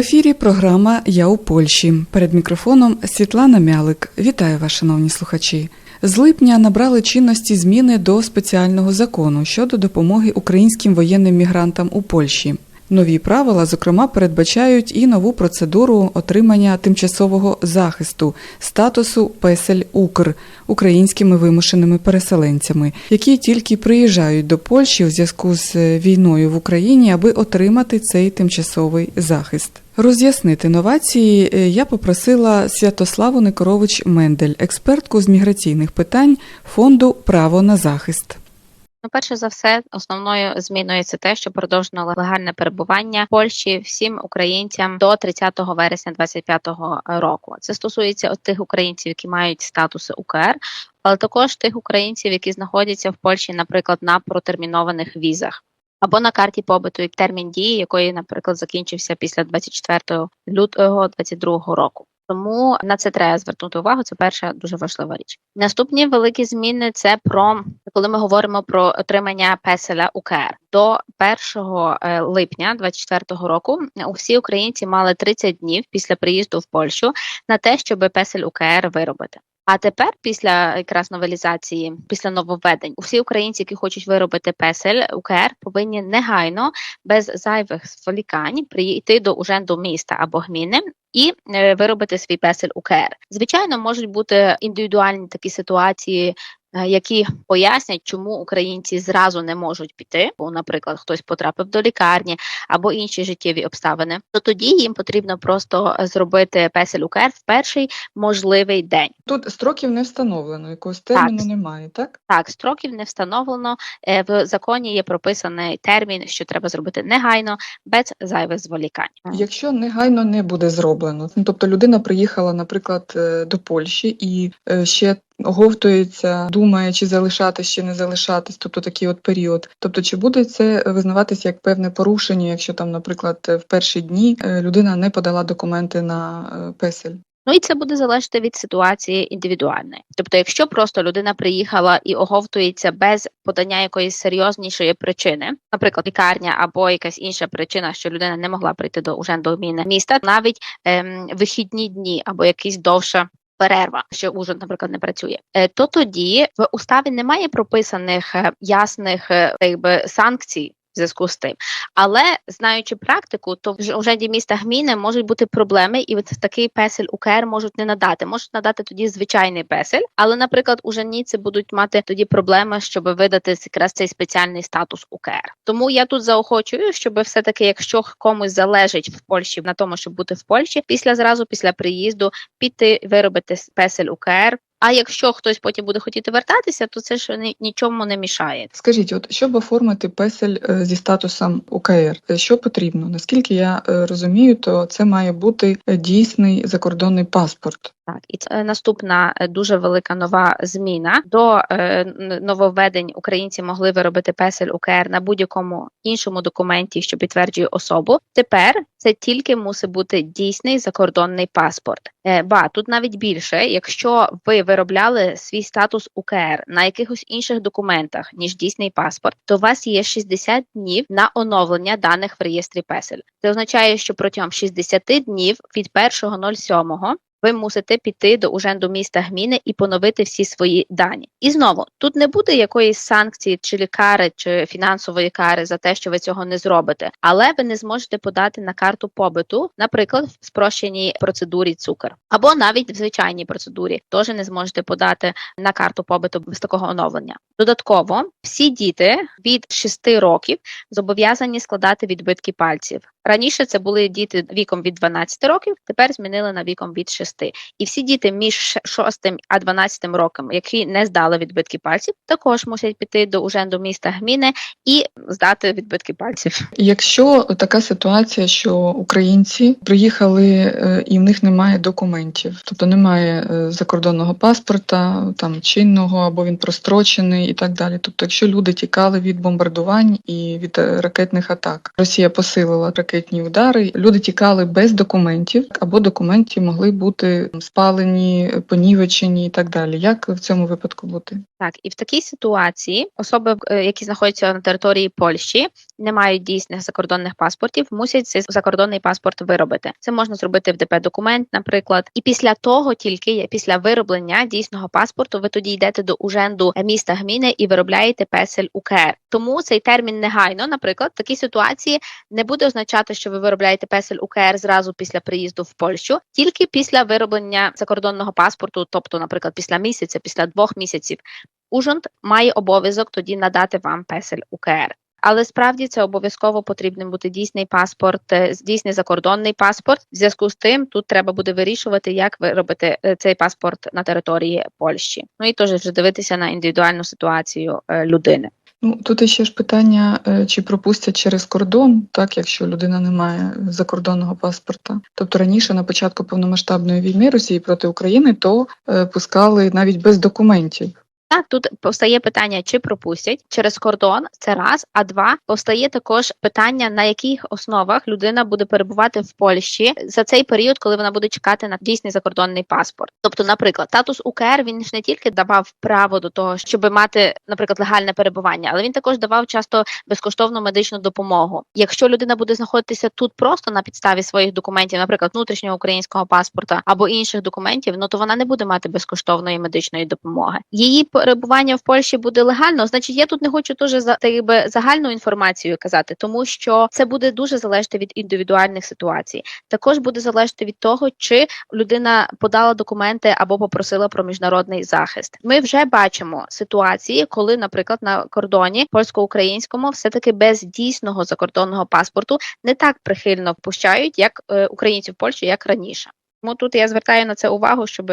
ефірі програма Я у Польщі. Перед мікрофоном Світлана Мялик. Вітаю вас, шановні слухачі. З липня набрали чинності зміни до спеціального закону щодо допомоги українським воєнним мігрантам у Польщі. Нові правила, зокрема, передбачають і нову процедуру отримання тимчасового захисту статусу Песель Укр українськими вимушеними переселенцями, які тільки приїжджають до Польщі у зв'язку з е, війною в Україні, аби отримати цей тимчасовий захист. Роз'яснити новації е, я попросила Святославу Никорович Мендель, експертку з міграційних питань фонду Право на захист. Ну, перше за все, основною зміною це те, що продовжено легальне перебування в Польщі всім українцям до 30 вересня 2025 року. Це стосується тих українців, які мають статуси УКР, але також тих українців, які знаходяться в Польщі, наприклад, на протермінованих візах. Або на карті побиту як термін дії, якої, наприклад, закінчився після 24 лютого 2022 року. Тому на це треба звернути увагу. Це перша дуже важлива річ. Наступні великі зміни це про коли ми говоримо про отримання песеля УКР. До 1 е, липня 2024 року усі українці мали 30 днів після приїзду в Польщу на те, щоб песель УКР виробити. А тепер, після якраз новелізації, після нововведень, усі українці, які хочуть виробити песель УКР, повинні негайно без зайвих зволікань прийти до уженду міста або гміни і е, виробити свій песель УКР. Звичайно, можуть бути індивідуальні такі ситуації. Е, Які пояснять, чому українці зразу не можуть піти, бо, наприклад, хтось потрапив до лікарні або інші життєві обставини, то тоді їм потрібно просто зробити песель УКР в перший можливий день. Тут строків не встановлено, якогось терміну немає, так? Так, строків не встановлено. Е, В законі є прописаний термін, що треба зробити негайно, без зайвих зволікань. Якщо негайно не буде зроблено, ну тобто людина приїхала, наприклад, е, до Польщі і ще оговтується, думає, чи залишатись, чи не залишатись, тобто такий от період. Тобто, чи буде це визнаватися як певне порушення, якщо там, наприклад, в перші дні е, людина не подала документи на песель? Ну і це буде залежати від ситуації індивідуальної. Тобто, якщо просто людина приїхала і оговтується без подання якоїсь серйознішої причини, наприклад, лікарня або якась інша причина, що людина не могла прийти до уже до зміни міста, навіть ем, вихідні дні або якісь довша. Перерва, що ужин, наприклад, не працює, Е, то тоді в уставі немає прописаних е, ясних е, якби санкцій в зв'язку з тим. Але знаючи практику, то вже вже ді міста гміни можуть бути проблеми, і от такий песель УКР можуть не надати. Можуть надати тоді звичайний песель, але, наприклад, у Жаніці будуть мати тоді проблеми, щоб видати якраз цей спеціальний статус УКР. Тому я тут заохочую, щоб все таки, якщо комусь залежить в Польщі на тому, щоб бути в Польщі, після зразу після приїзду піти виробити песель УКР. А якщо хтось потім буде хотіти вертатися, то це ж ні- нічому не мішає. Скажіть, от щоб оформити песель е, зі статусом УКР, е, що потрібно? Наскільки я е, розумію, то це має бути дійсний закордонний паспорт. Так, і це наступна дуже велика нова зміна. До е, нововведень українці могли виробити песель УКР на будь-якому іншому документі, що підтверджує особу. Тепер це тільки мусить бути дійсний закордонний паспорт. Е, ба тут навіть більше, якщо ви виробляли свій статус УКР на якихось інших документах ніж дійсний паспорт, то у вас є 60 днів на оновлення даних в реєстрі песель. Це означає, що протягом 60 днів від 1.07 ви мусите піти до уженду міста гміни і поновити всі свої дані. І знову тут не буде якоїсь санкції, чи лікари, чи фінансової кари за те, що ви цього не зробите, але ви не зможете подати на карту побиту, наприклад, в спрощеній процедурі цукор, або навіть в звичайній процедурі теж не зможете подати на карту побиту без такого оновлення. Додатково всі діти від 6 років зобов'язані складати відбитки пальців. Раніше це були діти віком від 12 років, тепер змінили на віком від 6. І всі діти між 6 а 12 роком, які не здали відбитки пальців, також мусять піти до уженду міста гміни і здати відбитки пальців. Якщо така ситуація, що українці приїхали е, і в них немає документів, тобто немає е, закордонного паспорта, там чинного або він прострочений і так далі. Тобто, якщо люди тікали від бомбардувань і від е, ракетних атак, Росія посилила ракетні удари, люди тікали без документів, або документи могли бути бути спалені, понівечені і так далі. Як в цьому випадку бути? Так, і в такій ситуації особи, е, які знаходяться на території Польщі, не мають дійсних закордонних паспортів, мусять цей закордонний паспорт виробити. Це можна зробити в ДП документ, наприклад. І після того, тільки після вироблення дійсного паспорту, ви тоді йдете до уженду міста гміни і виробляєте песель УКР. Тому цей термін негайно, наприклад, в такій ситуації не буде означати, що ви виробляєте песель УКР зразу після приїзду в Польщу, тільки після вироблення закордонного паспорту, тобто, наприклад, після місяця, після двох місяців. Ужонд має обов'язок тоді надати вам песель УКР. Але справді це обов'язково потрібен бути дійсний паспорт, е, дійсний закордонний паспорт. В зв'язку з тим тут треба буде вирішувати, як виробити е, цей паспорт на території Польщі. Ну і теж вже дивитися на індивідуальну ситуацію е, людини. Ну тут ще ж питання, е, чи пропустять через кордон, так якщо людина не має закордонного паспорта. Тобто раніше на початку повномасштабної війни Росії проти України, то е, пускали навіть без документів. Так, тут повстає питання, чи пропустять через кордон, це раз. А два повстає також питання, на яких основах людина буде перебувати в Польщі за цей період, коли вона буде чекати на дійсний закордонний паспорт. Тобто, наприклад, статус УКР він ж не тільки давав право до того, щоб мати, наприклад, легальне перебування, але він також давав часто безкоштовну медичну допомогу. Якщо людина буде знаходитися тут просто на підставі своїх документів, наприклад, внутрішнього українського паспорта або інших документів, ну то вона не буде мати безкоштовної медичної допомоги. Її перебування в Польщі буде легально. Значить, я тут не хочу дуже за якби загальну інформацію казати, тому що це буде дуже залежати від індивідуальних ситуацій. Також буде залежати від того, чи людина подала документи або попросила про міжнародний захист. Ми вже бачимо ситуації, коли, наприклад, на кордоні польсько-українському все таки без дійсного закордонного паспорту не так прихильно впущають, як е, українців в Польщу, як раніше. Тому тут я звертаю на це увагу, щоб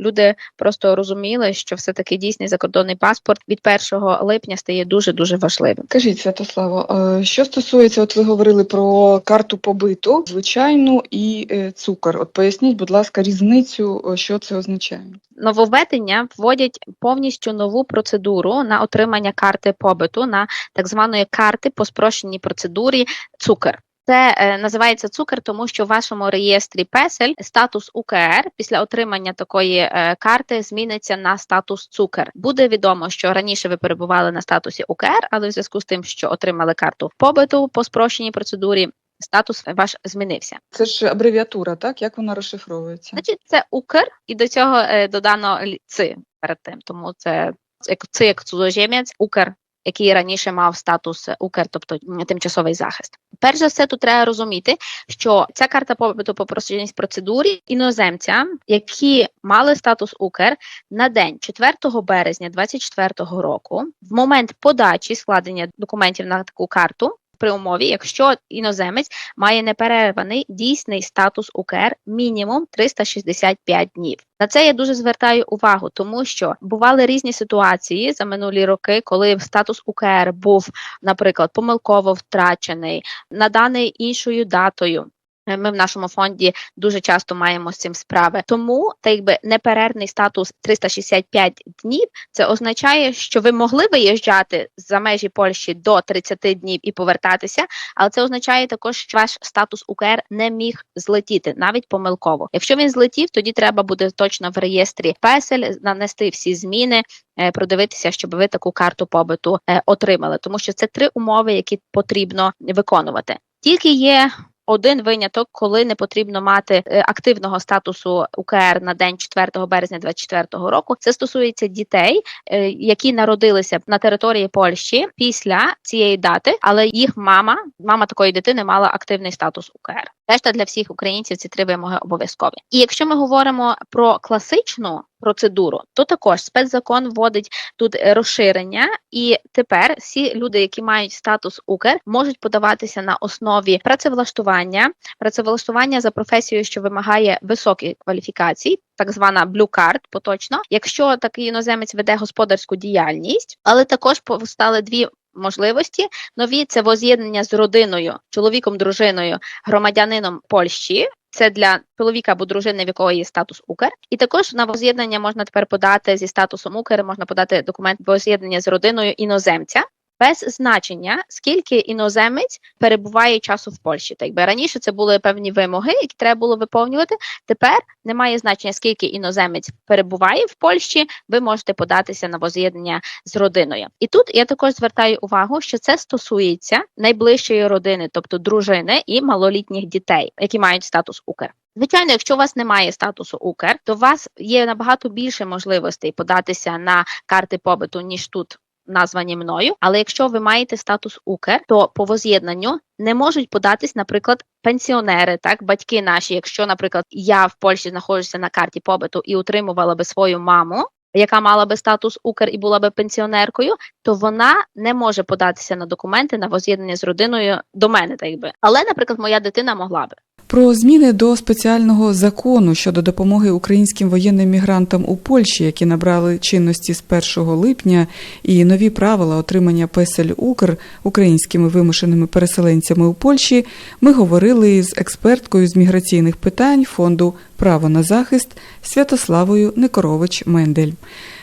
люди просто розуміли, що все таки дійсний закордонний паспорт від 1 липня стає дуже дуже важливим. Кажіть, Святославо, е, що стосується, от ви говорили про карту побиту, звичайну і е, цукор. От поясніть, будь ласка, різницю, е, що це означає. Нововведення вводять повністю нову процедуру на отримання карти побиту на так званої карти по спрощеній процедурі цукер. Це е, називається цукер, тому що в вашому реєстрі песель статус УКР після отримання такої е, карти зміниться на статус цукер. Буде відомо, що раніше ви перебували на статусі УКР, але в зв'язку з тим, що отримали карту побиту по спрощеній процедурі, статус ваш змінився. Це ж абревіатура, так? Як вона розшифровується? Значить, це укр, і до цього е, додано ци перед тим. Тому це як це як цудоземець, укр, який раніше мав статус е, укр, тобто тимчасовий захист. Перш за все, тут треба розуміти, що ця карта попиту по простій процедурі іноземцям, які мали статус укр на день 4 березня 2024 року, в момент подачі складення документів на таку карту. При умові, якщо іноземець має неперерваний дійсний статус УКР мінімум 365 днів. На це я дуже звертаю увагу, тому що бували різні ситуації за минулі роки, коли статус УКР був, наприклад, помилково втрачений, наданий іншою датою. Е, Ми в нашому фонді дуже часто маємо з цим справи. Тому та якби неперервний статус 365 днів це означає, що ви могли виїжджати за межі Польщі до 30 днів і повертатися, але це означає також, що ваш статус УКР не міг злетіти навіть помилково. Якщо він злетів, тоді треба буде точно в реєстрі песель нанести всі зміни, е, продивитися, щоб ви таку карту побиту е, отримали, тому що це три умови, які потрібно виконувати. Тільки є один виняток, коли не потрібно мати е, активного статусу УКР на день 4 березня 2024 року. Це стосується дітей, е, які народилися на території Польщі після цієї дати, але їх мама, мама такої дитини, мала активний статус УКР. Решта для всіх українців ці три вимоги обов'язкові. І якщо ми говоримо про класичну процедуру, то також спецзакон вводить тут е, розширення, і тепер всі люди, які мають статус УКР, можуть подаватися на основі працевлаштування, працевлаштування за професією, що вимагає високих кваліфікацій. Так звана blue card, поточно, якщо такий іноземець веде господарську діяльність, але також повстали дві можливості. Нові це воз'єднання з родиною, чоловіком, дружиною, громадянином Польщі. Це для чоловіка або дружини, в якого є статус УКР. І також на воз'єднання можна тепер подати зі статусом УКР, можна подати документ воз'єднання з родиною іноземця. Без значення, скільки іноземець перебуває часу в Польщі. Так би раніше це були певні вимоги, які треба було виповнювати. Тепер немає значення, скільки іноземець перебуває в Польщі. Ви можете податися на воз'єднання з родиною. І тут я також звертаю увагу, що це стосується найближчої родини, тобто дружини і малолітніх дітей, які мають статус УКР. Звичайно, якщо у вас немає статусу УКР, то у вас є набагато більше можливостей податися на карти побиту ніж тут. Названі мною, але якщо ви маєте статус УКР, то по воз'єднанню не можуть податись, наприклад, пенсіонери, так батьки наші. Якщо, наприклад, я в Польщі знаходжуся на карті побиту і утримувала би свою маму, яка мала би статус УКР і була би пенсіонеркою, то вона не може податися на документи на воз'єднання з родиною до мене, так би. Але, наприклад, моя дитина могла би. Про зміни до спеціального закону щодо допомоги українським воєнним мігрантам у Польщі, які набрали чинності з 1 липня, і нові правила отримання песель Укр українськими вимушеними переселенцями у Польщі, ми говорили з експерткою з міграційних питань фонду Право на захист Святославою Никорович Мендель.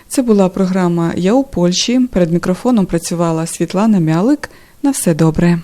Це була програма Я у Польщі. Перед мікрофоном працювала Світлана Мялик. На все добре.